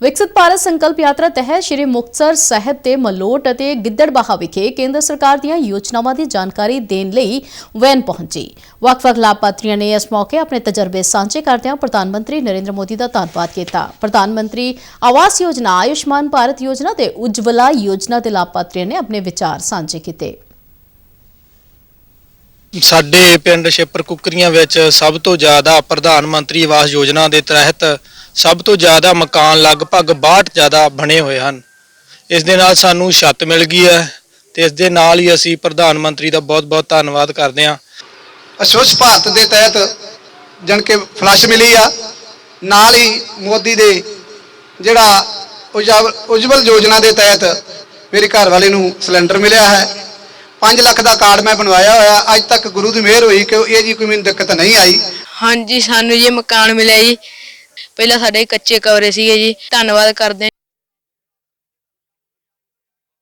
ਵਿਕਸਿਤ ਭਾਰਤ ਸੰਕਲਪ ਯਾਤਰਾ ਤਹਿਤ ਸ਼੍ਰੀ ਮੁਕਤਸਰ ਸਾਹਿਬ ਤੇ ਮਲੋਟ ਅਤੇ ਗਿੱਦੜਬਾਹਾ ਵਿਖੇ ਕੇਂਦਰ ਸਰਕਾਰ ਦੀਆਂ ਯੋਜਨਾਵਾਂ ਦੀ ਜਾਣਕਾਰੀ ਦੇਣ ਲਈ ਵੈਨ ਪਹੁੰਚੀ। ਵੱਖ-ਵੱਖ ਲਾਭਪਾਤਰੀਆਂ ਨੇ ਇਸ ਮੌਕੇ ਆਪਣੇ ਤਜਰਬੇ ਸਾਂਝੇ ਕਰਦਿਆਂ ਪ੍ਰਧਾਨ ਮੰਤਰੀ ਨਰਿੰਦਰ ਮੋਦੀ ਦਾ ਧੰਨਵਾਦ ਕੀਤਾ। ਪ੍ਰਧਾਨ ਮੰਤਰੀ ਆਵਾਸ ਯੋਜਨਾ, ਆਯੁਸ਼ਮਾਨ ਭਾਰਤ ਯੋਜਨਾ ਤੇ ਉਜਵਲਾ ਯੋਜਨਾ ਦੇ ਲਾਭਪਾਤਰੀਆਂ ਨੇ ਆਪਣੇ ਵਿਚਾਰ ਸਾਂਝੇ ਕੀਤੇ। ਸਾਡੇ ਪਿੰਡ ਸ਼ੇਪਰ ਕੁਕਰੀਆਂ ਵਿੱਚ ਸਭ ਤੋਂ ਜ਼ਿਆਦਾ ਪ੍ਰਧਾਨ ਮੰਤਰੀ ਆਵਾਸ ਯੋਜਨਾ ਦੇ ਤਹਿਤ ਸਭ ਤੋਂ ਜ਼ਿਆਦਾ ਮਕਾਨ ਲਗਭਗ 62 ਜ਼ਿਆਦਾ ਬਣੇ ਹੋਏ ਹਨ। ਇਸ ਦੇ ਨਾਲ ਸਾਨੂੰ ਛੱਤ ਮਿਲ ਗਈ ਹੈ ਤੇ ਇਸ ਦੇ ਨਾਲ ਹੀ ਅਸੀਂ ਪ੍ਰਧਾਨ ਮੰਤਰੀ ਦਾ ਬਹੁਤ-ਬਹੁਤ ਧੰਨਵਾਦ ਕਰਦੇ ਹਾਂ। ਅਸਵੱਛ ਭਾਰਤ ਦੇ ਤਹਿਤ ਜਣ ਕੇ ਫਲਸ਼ ਮਿਲੀ ਆ। ਨਾਲ ਹੀ ਮੋਦੀ ਦੇ ਜਿਹੜਾ ਉਜਵ- ਉਜਵਲ ਯੋਜਨਾ ਦੇ ਤਹਿਤ ਮੇਰੇ ਘਰ ਵਾਲੇ ਨੂੰ ਸਿਲੰਡਰ ਮਿਲਿਆ ਹੈ। 5 ਲੱਖ ਦਾ ਕਾਰਡ ਮੈਂ ਬਣਵਾਇਆ ਹੋਇਆ। ਅੱਜ ਤੱਕ ਗੁਰੂ ਦੀ ਮਿਹਰ ਹੋਈ ਕਿ ਇਹ ਜੀ ਕੋਈ ਮੈਨੂੰ ਦਿੱਕਤ ਨਹੀਂ ਆਈ। ਹਾਂਜੀ ਸਾਨੂੰ ਜੀ ਮਕਾਨ ਮਿਲਿਆ ਜੀ। ਪਹਿਲਾਂ ਸਾਡੇ ਕੱਚੇ ਕਮਰੇ ਸੀਗੇ ਜੀ ਧੰਨਵਾਦ ਕਰਦੇ ਹਾਂ